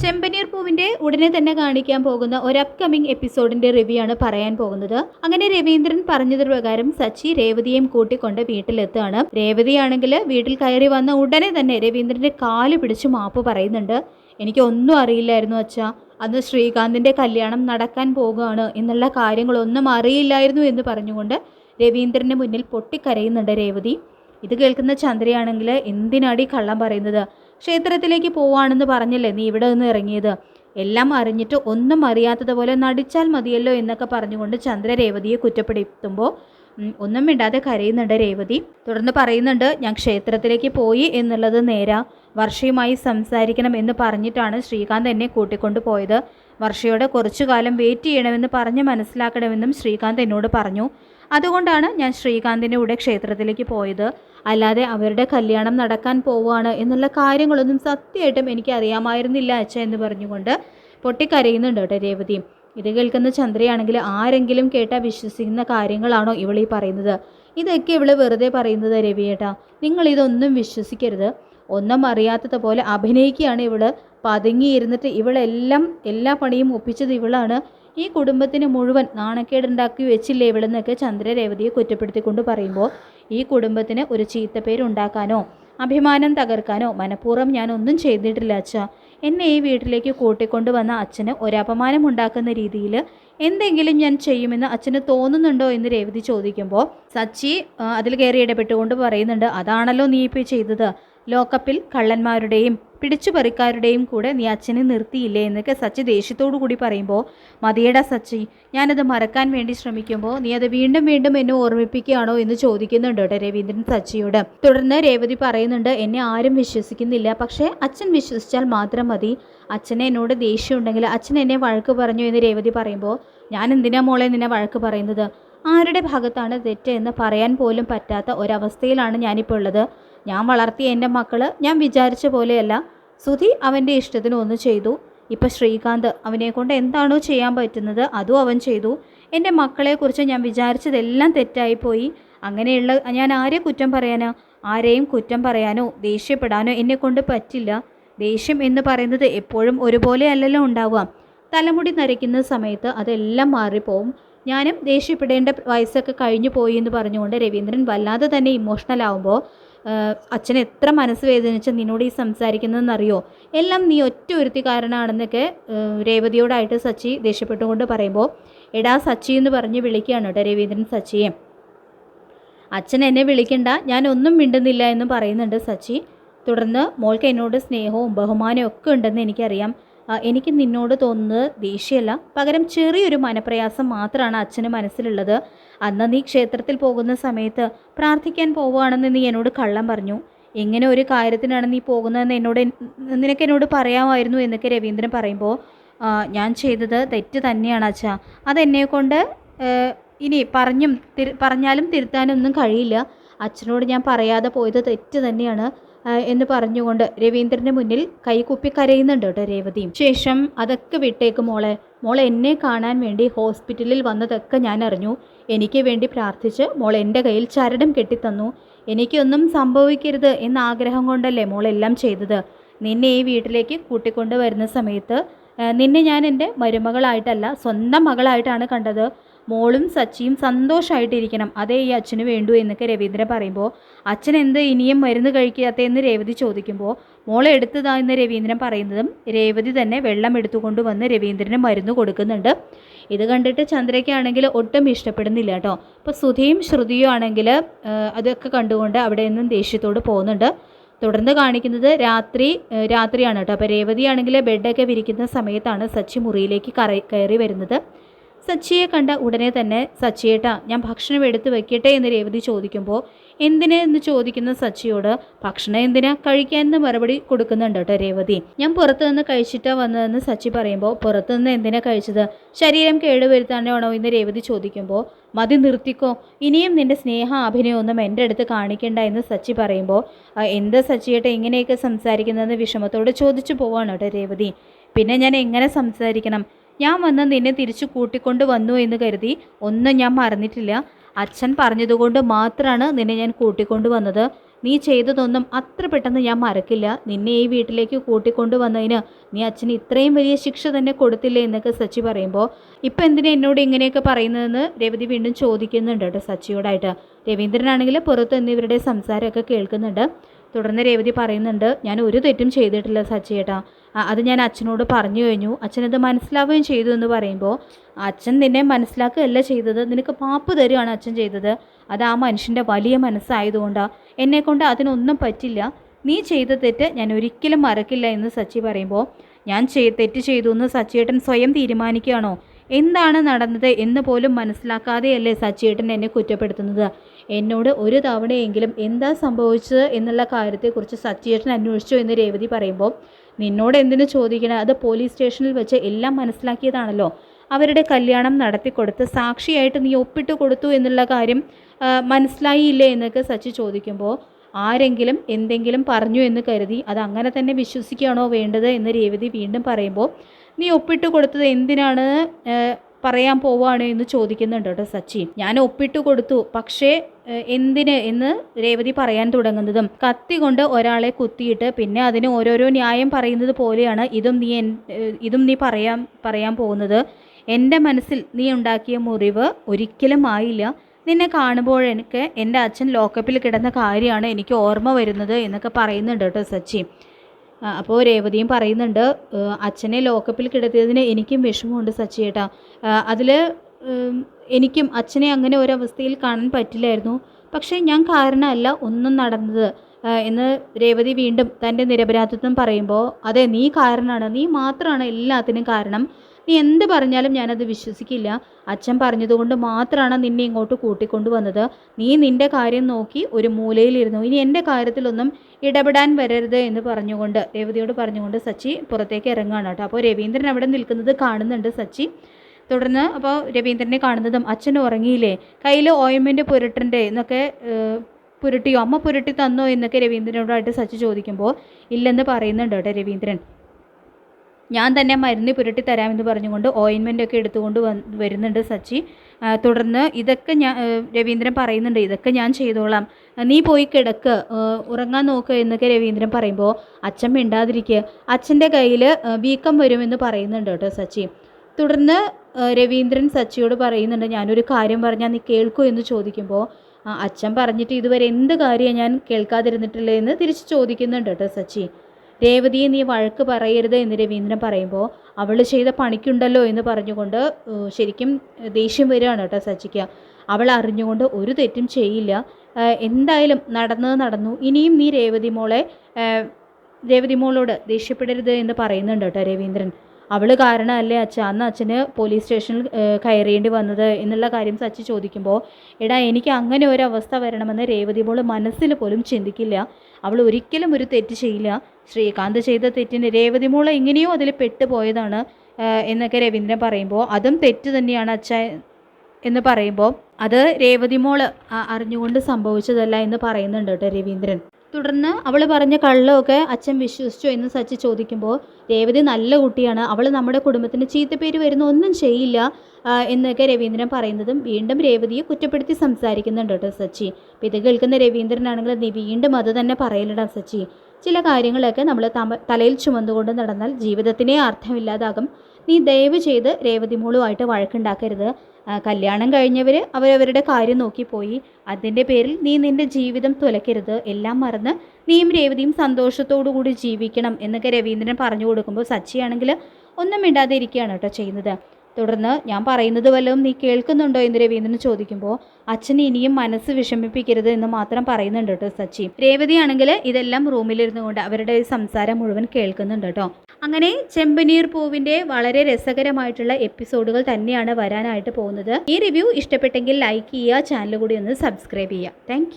ചെമ്പനീർ പൂവിന്റെ ഉടനെ തന്നെ കാണിക്കാൻ പോകുന്ന ഒരു അപ്കമിംഗ് എപ്പിസോഡിന്റെ റിവ്യൂ ആണ് പറയാൻ പോകുന്നത്. അങ്ങനെ രവീന്ദ്രൻ പറഞ്ഞത് പ്രകാരം സച്ചി രേവതിയെയും കൂട്ടിക്കൊണ്ട് വീട്ടിലെത്തുകയാണ്. രേവതിയാണെങ്കിൽ വീട്ടിൽ കയറി വന്ന ഉടനെ തന്നെ രവീന്ദ്രന്റെ കാൽ പിടിച്ച് മാപ്പ് പറയുന്നുണ്ട്. എനിക്ക് ഒന്നും അറിയില്ലായിരുന്നു അച്ഛാ. അന്ന് ശ്രീകാന്തിന്റെ കല്യാണം നടക്കാൻ പോകുകയാണ് എന്നുള്ള കാര്യങ്ങളൊന്നും അറിയില്ലായിരുന്നു എന്ന് പറഞ്ഞുകൊണ്ട് രവീന്ദ്രന്റെ മുന്നിൽ പൊട്ടിക്കരയുന്നുണ്ട് രേവതി. ഇത് കേൾക്കുന്ന ചന്ദ്രയാണെങ്കിൽ എന്തിനാടി കള്ളം പറയുന്നത്? ക്ഷേത്രത്തിലേക്ക് പോവാണെന്ന് പറഞ്ഞല്ലേ നീ ഇവിടെ നിന്ന് ഇറങ്ങിയത്? എല്ലാം അറിഞ്ഞിട്ട് ഒന്നും അറിയാത്തതുപോലെ നടിച്ചാൽ മതിയല്ലോ എന്നൊക്കെ പറഞ്ഞുകൊണ്ട് ചന്ദ്ര രേവതിയെ കുറ്റപ്പെടുത്തുമ്പോൾ ഒന്നും മിണ്ടാതെ കരയുന്നുണ്ട് രേവതി. തുടർന്ന് പറയുന്നുണ്ട് ഞാൻ ക്ഷേത്രത്തിലേക്ക് പോയി എന്നുള്ളത് നേരാ. വർഷയുമായി സംസാരിക്കണം എന്ന് പറഞ്ഞിട്ടാണ് ശ്രീകാന്ത് എന്നെ കൂട്ടിക്കൊണ്ടു പോയത്. വർഷയോടെ കുറച്ചു കാലം വെയിറ്റ് ചെയ്യണമെന്ന് പറഞ്ഞ് മനസ്സിലാക്കണമെന്നും ശ്രീകാന്ത് എന്നോട് പറഞ്ഞു. അതുകൊണ്ടാണ് ഞാൻ ശ്രീകാന്തിന്റെ കൂടെ ക്ഷേത്രത്തിലേക്ക് പോയത്. അല്ലാതെ അവരുടെ കല്യാണം നടക്കാൻ പോവുകയാണ് എന്നുള്ള കാര്യങ്ങളൊന്നും സത്യമായിട്ടും എനിക്ക് അറിയാമായിരുന്നില്ല അച്ഛ എന്ന് പറഞ്ഞുകൊണ്ട് പൊട്ടിക്കരയുന്നുണ്ട് കേട്ടോ രേവതി. ഇത് കേൾക്കുന്ന ചന്ദ്രയാണെങ്കിൽ ആരെങ്കിലും കേട്ടാൽ വിശ്വസിക്കുന്ന കാര്യങ്ങളാണോ ഇവൾ ഈ പറയുന്നത്? ഇതൊക്കെ ഇവൾ വെറുതെ പറയുന്നത് രവിയേട്ടാ നിങ്ങൾ ഇതൊന്നും വിശ്വസിക്കരുത്. ഒന്നും അറിയാത്തത് പോലെ അഭിനയിക്കുകയാണ് ഇവൾ. പതുങ്ങിയിരുന്നിട്ട് ഇവളെല്ലാം എല്ലാ പണിയും ഒപ്പിച്ചത് ഇവളാണ്. ഈ കുടുംബത്തിന് മുഴുവൻ നാണക്കേടുണ്ടാക്കി വെച്ചില്ലേ ഇവിടെന്നൊക്കെ ചന്ദ്രരേവതിയെ കുറ്റപ്പെടുത്തിക്കൊണ്ട് പറയുമ്പോൾ ഈ കുടുംബത്തിന് ഒരു ചീത്തപ്പേരുണ്ടാക്കാനോ അഭിമാനം തകർക്കാനോ മനഃപൂർവം ഞാനൊന്നും ചെയ്തിട്ടില്ല അച്ഛ. എന്നെ ഈ വീട്ടിലേക്ക് കൂട്ടിക്കൊണ്ടു വന്ന അച്ഛന് ഒരപമാനം ഉണ്ടാക്കുന്ന രീതിയിൽ എന്തെങ്കിലും ഞാൻ ചെയ്യുമെന്ന് അച്ഛന് തോന്നുന്നുണ്ടോ എന്ന് രേവതി ചോദിക്കുമ്പോൾ സച്ചി അതിൽ കയറി ഇടപെട്ടുകൊണ്ട് പറയുന്നുണ്ട്. അതാണല്ലോ നീ ഇപ്പോൾ ചെയ്തത്. ലോക്കപ്പിൽ കള്ളന്മാരുടെയും പിടിച്ചുപറിക്കാരുടെയും കൂടെ നീ അച്ഛനെ നിർത്തിയില്ലേ എന്നൊക്കെ സച്ചി ദേഷ്യത്തോടു കൂടി പറയുമ്പോൾ മതിയടാ സച്ചി ഞാനത് മറക്കാൻ വേണ്ടി ശ്രമിക്കുമ്പോൾ നീ അത് വീണ്ടും വീണ്ടും എന്നെ ഓർമ്മിപ്പിക്കുകയാണോ എന്ന് ചോദിക്കുന്നുണ്ട് കേട്ടോ രവീന്ദ്രൻ സച്ചിയോട്. തുടർന്ന് രേവതി പറയുന്നുണ്ട് എന്നെ ആരും വിശ്വസിക്കുന്നില്ല. പക്ഷേ അച്ഛൻ വിശ്വസിച്ചാൽ മാത്രം മതി. അച്ഛനെ എന്നോട് ദേഷ്യമുണ്ടെങ്കിൽ അച്ഛൻ എന്നെ വഴക്ക് പറഞ്ഞു എന്ന് രേവതി പറയുമ്പോൾ ഞാൻ എന്തിനാ മോളെ നിന്നെ വഴക്ക് പറയുന്നത്? ആരുടെ ഭാഗത്താണ് തെറ്റ് എന്ന് പറയാൻ പോലും പറ്റാത്ത ഒരവസ്ഥയിലാണ് ഞാനിപ്പോൾ ഉള്ളത്. ഞാൻ വളർത്തിയ എന്റെ മക്കൾ ഞാൻ വിചാരിച്ച പോലെയല്ല. സുധി അവന്റെ ഇഷ്ടത്തിന് ഒന്ന് ചെയ്തു. ഇപ്പം ശ്രീകാന്ത് അവനെ കൊണ്ട് എന്താണോ ചെയ്യാൻ പറ്റുന്നത് അതും അവൻ ചെയ്തു. എന്റെ മക്കളെക്കുറിച്ച് ഞാൻ വിചാരിച്ചതെല്ലാം തെറ്റായിപ്പോയി. അങ്ങനെയുള്ള ഞാൻ ആരെ കുറ്റം പറയാനോ? ആരെയും കുറ്റം പറയാനോ ദേഷ്യപ്പെടാനോ എന്നെ കൊണ്ട് പറ്റില്ല. ദേഷ്യം എന്ന് പറയുന്നത് എപ്പോഴും ഒരുപോലെ അല്ലല്ലോ ഉണ്ടാവുക. തലമുടി നരയ്ക്കുന്ന സമയത്ത് അതെല്ലാം മാറിപ്പോവും. ഞാനും ദേഷ്യപ്പെടേണ്ട വയസ്സൊക്കെ കഴിഞ്ഞു പോയി എന്ന് പറഞ്ഞുകൊണ്ട് രവീന്ദ്രൻ വല്ലാതെ തന്നെ ഇമോഷണൽ ആവുമ്പോൾ അച്ഛൻ എത്ര മനസ്സ് വേദനിച്ച് നിന്നോട് ഈ സംസാരിക്കുന്നതെന്നറിയോ? എല്ലാം നീ ഒറ്റ ഒരുത്തി കാരണമാണെന്നൊക്കെ രേവതിയോടായിട്ട് സച്ചി ദേഷ്യപ്പെട്ടുകൊണ്ട് പറയുമ്പോൾ എടാ സച്ചി എന്ന് പറഞ്ഞ് വിളിക്കുകയാണ് കേട്ടോ രവീന്ദ്രൻ സച്ചിയെ. അച്ഛൻ എന്നെ വിളിക്കണ്ട ഞാൻ ഒന്നും മിണ്ടുന്നില്ല എന്ന് പറയുന്നുണ്ട് സച്ചി. തുടർന്ന് മോൾക്ക് എന്നോട് സ്നേഹവും ബഹുമാനവും ഒക്കെ ഉണ്ടെന്ന് എനിക്കറിയാം. എനിക്ക് നിന്നോട് തോന്നുന്നത് ദേഷ്യമല്ല. പകരം ചെറിയൊരു മനപ്രയാസം മാത്രമാണ് അച്ഛന് മനസ്സിലുള്ളത്. അന്ന് നീ ക്ഷേത്രത്തിൽ പോകുന്ന സമയത്ത് പ്രാർത്ഥിക്കാൻ പോവുകയാണെന്ന് നീ എന്നോട് കള്ളം പറഞ്ഞു. എങ്ങനെ ഒരു കാര്യത്തിനാണ് നീ പോകുന്നതെന്ന് എന്നോട് നിനക്ക് എന്നോട് പറയാമായിരുന്നു എന്നൊക്കെ രവീന്ദ്രൻ പറയുമ്പോൾ ഞാൻ ചെയ്തത് തെറ്റ് തന്നെയാണ് അച്ഛാ. അതെന്നെ കൊണ്ട് ഇനി പറഞ്ഞും പറഞ്ഞാലും തിരുത്താനൊന്നും കഴിയില്ല. അച്ഛനോട് ഞാൻ പറയാതെ പോയത് തെറ്റ് തന്നെയാണ്. എന്ന് പറഞ്ഞുകൊണ്ട് രവീന്ദ്രന്റെ മുന്നിൽ കൈകുപ്പി കരയുന്നുണ്ട് കേട്ടോ രേവതിയും ശേഷം അതൊക്കെ വിട്ടേക്ക് മോളെ. മോൾ എന്നെ കാണാൻ വേണ്ടി ഹോസ്പിറ്റലിൽ വന്നതൊക്കെ ഞാൻ അറിഞ്ഞു. എനിക്ക് വേണ്ടി പ്രാർത്ഥിച്ച് മോൾ എന്റെ കയ്യിൽ ചരടും കെട്ടിത്തന്നു. എനിക്കൊന്നും സംഭവിക്കരുത് എന്ന ആഗ്രഹം കൊണ്ടല്ലേ മോൾ എല്ലാം ചെയ്തത്. നിന്നെ ഈ വീട്ടിലേക്ക് കൂട്ടിക്കൊണ്ട് വരുന്ന സമയത്ത് നിന്നെ ഞാൻ എന്റെ മരുമകളായിട്ടല്ല സ്വന്തം മകളായിട്ടാണ് കണ്ടത്. മോളും സച്ചിയും സന്തോഷമായിട്ടിരിക്കണം അതേ ഈ അച്ഛന് വേണ്ടു എന്നൊക്കെ രവീന്ദ്രൻ പറയുമ്പോൾ അച്ഛൻ എന്ത് ഇനിയും മരുന്ന് കഴിക്കാത്തതെന്ന് രേവതി ചോദിക്കുമ്പോൾ മോളെ എടുത്തതാ എന്ന് രവീന്ദ്രൻ പറയുന്നതും രേവതി തന്നെ വെള്ളം എടുത്തുകൊണ്ട് വന്ന് രവീന്ദ്രന് മരുന്ന് കൊടുക്കുന്നുണ്ട്. ഇത് കണ്ടിട്ട് ചന്ദ്രയ്ക്കാണെങ്കിൽ ഒട്ടും ഇഷ്ടപ്പെടുന്നില്ല കേട്ടോ. അപ്പോൾ സുധിയും ശ്രുതിയും ആണെങ്കിൽ അതൊക്കെ കണ്ടുകൊണ്ട് അവിടെ നിന്നും ദേഷ്യത്തോട് പോകുന്നുണ്ട്. തുടർന്ന് കാണിക്കുന്നത് രാത്രി രാത്രിയാണ് കേട്ടോ. അപ്പോൾ രേവതിയാണെങ്കിൽ ബെഡൊക്കെ വിരിക്കുന്ന സമയത്താണ് സച്ചി മുറിയിലേക്ക് കയറി വരുന്നത്. സച്ചിയെ കണ്ട ഉടനെ തന്നെ സച്ചിയേട്ടാ ഞാൻ ഭക്ഷണം എടുത്തു വെക്കട്ടെ എന്ന് രേവതി ചോദിക്കുമ്പോൾ എന്തിന്? എന്ന് ചോദിക്കുന്ന സച്ചിയോട് ഭക്ഷണം എന്തിനാ കഴിക്കാൻ എന്ന് മറുപടി കൊടുക്കുന്നുണ്ട് കേട്ടോ രേവതി. ഞാൻ പുറത്തു നിന്ന് കഴിച്ചിട്ടാ വന്നതെന്ന് സച്ചി പറയുമ്പോൾ പുറത്തു നിന്ന് എന്തിനാ കഴിച്ചത്? ശരീരം കേടുവരുത്താനാണോ? എന്ന് രേവതി ചോദിക്കുമ്പോൾ മതി നിർത്തിക്കോ. ഇനിയും നിന്റെ സ്നേഹ അഭിനയമൊന്നും എന്റെ അടുത്ത് കാണിക്കണ്ട എന്ന് സച്ചി പറയുമ്പോൾ എന്താ സച്ചിയേട്ട ഇങ്ങനെയൊക്കെ സംസാരിക്കുന്നതെന്ന് വിഷമത്തോടെ ചോദിച്ചു പോവാണ് കേട്ടോ രേവതി. പിന്നെ ഞാൻ എങ്ങനെ സംസാരിക്കണം? ഞാൻ വന്ന് നിന്നെ തിരിച്ചു കൂട്ടിക്കൊണ്ട് വന്നു എന്ന് കരുതി ഒന്നും ഞാൻ മറന്നിട്ടില്ല. അച്ഛൻ പറഞ്ഞതുകൊണ്ട് മാത്രമാണ് നിന്നെ ഞാൻ കൂട്ടിക്കൊണ്ട് വന്നത്. നീ ചെയ്തതൊന്നും അത്ര പെട്ടെന്ന് ഞാൻ മറക്കില്ല. നിന്നെ ഈ വീട്ടിലേക്ക് കൂട്ടിക്കൊണ്ടുവന്നതിന് നീ അച്ഛന് ഇത്രയും വലിയ ശിക്ഷ തന്നെ കൊടുത്തില്ലേ എന്നൊക്കെ സച്ചി പറയുമ്പോൾ ഇപ്പം എന്തിനാ എന്നോട് ഇങ്ങനെയൊക്കെ പറയുന്നതെന്ന് രവതി വീണ്ടും ചോദിക്കുന്നുണ്ട് കേട്ടോ സച്ചിയോടായിട്ട്. രവീന്ദ്രനാണെങ്കിൽ പുറത്ത് എന്നിവരുടെ സംസാരമൊക്കെ കേൾക്കുന്നുണ്ട്. തുടർന്ന് രേവതി പറയുന്നുണ്ട് ഞാൻ ഒരു തെറ്റും ചെയ്തിട്ടില്ല സച്ചിയേട്ടാ. അത് ഞാൻ അച്ഛനോട് പറഞ്ഞു കഴിഞ്ഞു. അച്ഛനത് മനസ്സിലാവുകയും ചെയ്തു എന്ന് പറയുമ്പോൾ അച്ഛൻ നിന്നെ മനസ്സിലാക്കുകയല്ല ചെയ്തത്. നിനക്ക് പാപ്പ് തരുകയാണ് അച്ഛൻ ചെയ്തത്. അത് ആ മനുഷ്യന്റെ വലിയ മനസ്സായതുകൊണ്ടാണ് എന്നെക്കൊണ്ട് അതിനൊന്നും പറ്റില്ല. നീ ചെയ്ത തെറ്റ് ഞാൻ ഒരിക്കലും മറക്കില്ല എന്ന് സച്ചി പറയുമ്പോൾ ഞാൻ ചെയ് തെറ്റ് ചെയ്തു എന്ന് സച്ചിയേട്ടൻ സ്വയം തീരുമാനിക്കുകയാണോ? എന്താണ് നടന്നത് എന്ന് പോലും മനസ്സിലാക്കാതെയല്ലേ സച്ചിയേട്ടൻ എന്നെ കുറ്റപ്പെടുത്തുന്നത്? എന്നോട് ഒരു തവണയെങ്കിലും എന്താ സംഭവിച്ചത് എന്നുള്ള കാര്യത്തെക്കുറിച്ച് സച്ചിയേട്ടൻ അന്വേഷിച്ചു എന്ന് രേവതി പറയുമ്പോൾ നിന്നോട് എന്തിനു ചോദിക്കണം? അത് പോലീസ് സ്റ്റേഷനിൽ വെച്ച് എല്ലാം മനസ്സിലാക്കിയതാണല്ലോ. അവരുടെ കല്യാണം നടത്തിക്കൊടുത്ത് സാക്ഷിയായിട്ട് നീ ഒപ്പിട്ട് കൊടുത്തു എന്നുള്ള കാര്യം മനസ്സിലായില്ലേ എന്നൊക്കെ സച്ചി ചോദിക്കുമ്പോൾ ആരെങ്കിലും എന്തെങ്കിലും പറഞ്ഞു എന്ന് കരുതി അത് അങ്ങനെ തന്നെ വിശ്വസിക്കുകയാണോ വേണ്ടത്? എന്ന് രേവതി വീണ്ടും പറയുമ്പോൾ നീ ഒപ്പിട്ട് കൊടുത്തത് എന്തിനാണ് പറയാൻ പോവാണ്? എന്ന് ചോദിക്കുന്നുണ്ട് കേട്ടോ സച്ചി. ഞാൻ ഒപ്പിട്ട് കൊടുത്തു. പക്ഷേ എന്തിന് എന്ന് രേവതി പറയാൻ തുടങ്ങുന്നതും കത്തി കൊണ്ട് ഒരാളെ കുത്തിയിട്ട് പിന്നെ അതിന് ഓരോരോ ന്യായം പറയുന്നത് പോലെയാണ് ഇതും നീ ഇതും നീ പറയാൻ പറയാൻ പോകുന്നത്. എന്റെ മനസ്സിൽ നീ ഉണ്ടാക്കിയ മുറിവ് ഒരിക്കലും ആയില്ല. നിന്നെ കാണുമ്പോഴെനിക്ക് എന്റെ അച്ഛൻ ലോക്കപ്പിൽ കിടന്ന കാര്യമാണ് എനിക്ക് ഓർമ്മ വരുന്നത് എന്നൊക്കെ പറയുന്നുണ്ട് കേട്ടോ സച്ചി. അപ്പോൾ രേവതിയും പറയുന്നുണ്ട് അച്ഛനെ ലോക്കപ്പിൽ കിടത്തിയതിന് എനിക്കും വിഷമമുണ്ട് സച്ചി ചേട്ടാ അതിൽ എനിക്കും അച്ഛനെ അങ്ങനെ ഒരവസ്ഥയിൽ കാണാൻ പറ്റില്ലായിരുന്നു. പക്ഷേ ഞാൻ കാരണമല്ല ഒന്നും നടന്നത്. എന്ന് രേവതി വീണ്ടും തന്റെ നിരപരാധിത്വം പറയുമ്പോൾ അതെ നീ കാരണമാണ്. നീ മാത്രമാണ് എല്ലാത്തിനും കാരണം. നീ എന്ത് പറഞ്ഞാലും ഞാനത് വിശ്വസിക്കില്ല. അച്ഛൻ പറഞ്ഞതുകൊണ്ട് മാത്രമാണ് നിന്നെ ഇങ്ങോട്ട് കൂട്ടിക്കൊണ്ടു വന്നത് നീ നിന്റെ കാര്യം നോക്കി ഒരു മൂലയിലിരുന്നു. ഇനി എന്റെ കാര്യത്തിലൊന്നും ഇടപെടാൻ വരരുത് എന്ന് പറഞ്ഞുകൊണ്ട് രേവതിയോട് പറഞ്ഞുകൊണ്ട് സച്ചി പുറത്തേക്ക് ഇറങ്ങുകയാണ് കേട്ടോ. അപ്പോൾ രവീന്ദ്രൻ അവിടെ നിൽക്കുന്നത് കാണുന്നുണ്ട് സച്ചി. തുടർന്ന് അപ്പോൾ രവീന്ദ്രനെ കാണുന്നതും അച്ഛൻ ഉറങ്ങിയില്ലേ? കയ്യിൽ ഓയിൻമെന്റ് പുരട്ടണ്ടേ എന്നൊക്കെ പുരട്ടിയോ? അമ്മ പുരട്ടി തന്നോ എന്നൊക്കെ രവീന്ദ്രനോടായിട്ട് സച്ച് ചോദിക്കുമ്പോൾ ഇല്ലെന്ന് പറയുന്നുണ്ട് കേട്ടോ രവീന്ദ്രൻ. ഞാൻ തന്നെ മരുന്ന് പുരട്ടി തരാമെന്ന് പറഞ്ഞുകൊണ്ട് ഓയിൻമെന്റ് ഒക്കെ എടുത്തുകൊണ്ട് വരുന്നുണ്ട് സച്ചി. തുടർന്ന് ഇതൊക്കെ ഞാൻ രവീന്ദ്രൻ പറയുന്നുണ്ട് ഇതൊക്കെ ഞാൻ ചെയ്തോളാം. നീ പോയി കിടക്ക് ഉറങ്ങാൻ നോക്ക് എന്നൊക്കെ രവീന്ദ്രൻ പറയുമ്പോൾ അച്ഛൻ മിണ്ടാതിരിക്കുക. അച്ഛന്റെ കയ്യിൽ വീക്കം വരുമെന്ന് പറയുന്നുണ്ട് കേട്ടോ സച്ചി. തുടർന്ന് രവീന്ദ്രൻ സച്ചിയോട് പറയുന്നുണ്ട് ഞാനൊരു കാര്യം പറഞ്ഞാൽ നീ കേൾക്കൂ എന്ന് ചോദിക്കുമ്പോൾ അച്ഛൻ പറഞ്ഞിട്ട് ഇതുവരെ എന്ത് കാര്യം ഞാൻ കേൾക്കാതിരുന്നിട്ടില്ല എന്ന് തിരിച്ച് ചോദിക്കുന്നുണ്ട് കേട്ടോ സച്ചി. രേവതിയെ നീ വഴക്ക് പറയരുത് എന്ന് രവീന്ദ്രൻ പറയുമ്പോൾ അവൾ ചെയ്ത പണിക്കുണ്ടല്ലോ എന്ന് പറഞ്ഞുകൊണ്ട് ശരിക്കും ദേഷ്യം വരികയാണ് കേട്ടോ സച്ചിക്ക്. അവൾ അറിഞ്ഞുകൊണ്ട് ഒരു തെറ്റും ചെയ്യില്ല. എന്തായാലും നടന്നത് നടന്നു. ഇനിയും നീ രേവതി മോളെ രേവതി മോളോട് ദേഷ്യപ്പെടരുത് എന്ന് പറയുന്നുണ്ട് കേട്ടോ രവീന്ദ്രൻ. അവൾ കാരണമല്ലേ അച്ഛ? അന്ന് അച്ഛന് പോലീസ് സ്റ്റേഷനിൽ കയറേണ്ടി വന്നത് എന്നുള്ള കാര്യം സച്ചി ചോദിക്കുമ്പോൾ എടാ എനിക്ക് അങ്ങനെ ഒരു അവസ്ഥ വരണമെന്ന് രേവതി മോൾ മനസ്സിൽ പോലും ചിന്തിക്കില്ല. അവൾ ഒരിക്കലും ഒരു തെറ്റ് ചെയ്യില്ല. ശ്രീകാന്ത് ചെയ്ത തെറ്റിന് രേവതി മോൾ എങ്ങനെയോ അതിൽ പെട്ടുപോയതാണ് എന്നൊക്കെ രവീന്ദ്രൻ പറയുമ്പോൾ അതും തെറ്റ് തന്നെയാണ് അച്ഛ എന്ന് പറയുമ്പോൾ അത് രേവതി മോൾ അറിഞ്ഞുകൊണ്ട് സംഭവിച്ചതല്ല എന്ന് പറയുന്നുണ്ട് കേട്ടോ രവീന്ദ്രൻ. തുടർന്ന് അവൾ പറഞ്ഞ കള്ളമൊക്കെ അച്ഛൻ വിശ്വസിച്ചോ എന്ന് സച്ചി ചോദിക്കുമ്പോൾ രേവതി നല്ല കുട്ടിയാണ്. അവൾ നമ്മുടെ കുടുംബത്തിന് ചീത്തപ്പേര് വരുന്ന ഒന്നും ചെയ്യില്ല എന്നൊക്കെ രവീന്ദ്രൻ പറയുന്നതും വീണ്ടും രേവതിയെ കുറ്റപ്പെടുത്തി സംസാരിക്കുന്നുണ്ട് കേട്ടോ സച്ചി. ഇത് കേൾക്കുന്ന രവീന്ദ്രനാണെങ്കിൽ നീ വീണ്ടും അത് തന്നെ പറയലടാ സച്ചി. ചില കാര്യങ്ങളൊക്കെ നമ്മൾ തലയിൽ ചുമന്നുകൊണ്ട് നടന്നാൽ ജീവിതത്തിനെ അർത്ഥമില്ലാതാകും. നീ ദയവ് ചെയ്ത് രേവതി മോളുമായിട്ട് വഴക്കുണ്ടാക്കരുത്. കല്യാണം കഴിഞ്ഞവർ അവരവരുടെ കാര്യം നോക്കിപ്പോയി അതിന്റെ പേരിൽ നീ നിന്റെ ജീവിതം തുലയ്ക്കരുത്. എല്ലാം മറന്ന് നീയും രേവതിയും സന്തോഷത്തോടു കൂടി ജീവിക്കണം എന്നൊക്കെ രവീന്ദ്രൻ പറഞ്ഞു കൊടുക്കുമ്പോൾ സച്ചിയാണെങ്കിൽ ഒന്നും മിണ്ടാതെ ഇരിക്കുകയാണ് കേട്ടോ ചെയ്യുന്നത്. തുടർന്ന് ഞാൻ പറയുന്നത് വല്ലതും നീ കേൾക്കുന്നുണ്ടോ എന്ന് രവീന്ദ്രൻ ചോദിക്കുമ്പോൾ അച്ഛൻ ഇനിയും മനസ്സ് വിഷമിപ്പിക്കരുത് എന്ന് മാത്രം പറയുന്നുണ്ട് കേട്ടോ സച്ചി. രേവതിയാണെങ്കിൽ ഇതെല്ലാം റൂമിലിരുന്നു കൊണ്ട് അവരുടെ സംസാരം മുഴുവൻ കേൾക്കുന്നുണ്ട് കേട്ടോ. അങ്ങനെ ചെമ്പനീർ പൂവിന്റെ വളരെ രസകരമായിട്ടുള്ള എപ്പിസോഡുകൾ തന്നെയാണ് വരാനായിട്ട് പോകുന്നത്. ഈ റിവ്യൂ ഇഷ്ടപ്പെട്ടെങ്കിൽ ലൈക്ക് ചെയ്യുക ചാനൽ കൂടി ഒന്ന് സബ്സ്ക്രൈബ് ചെയ്യുക. താങ്ക്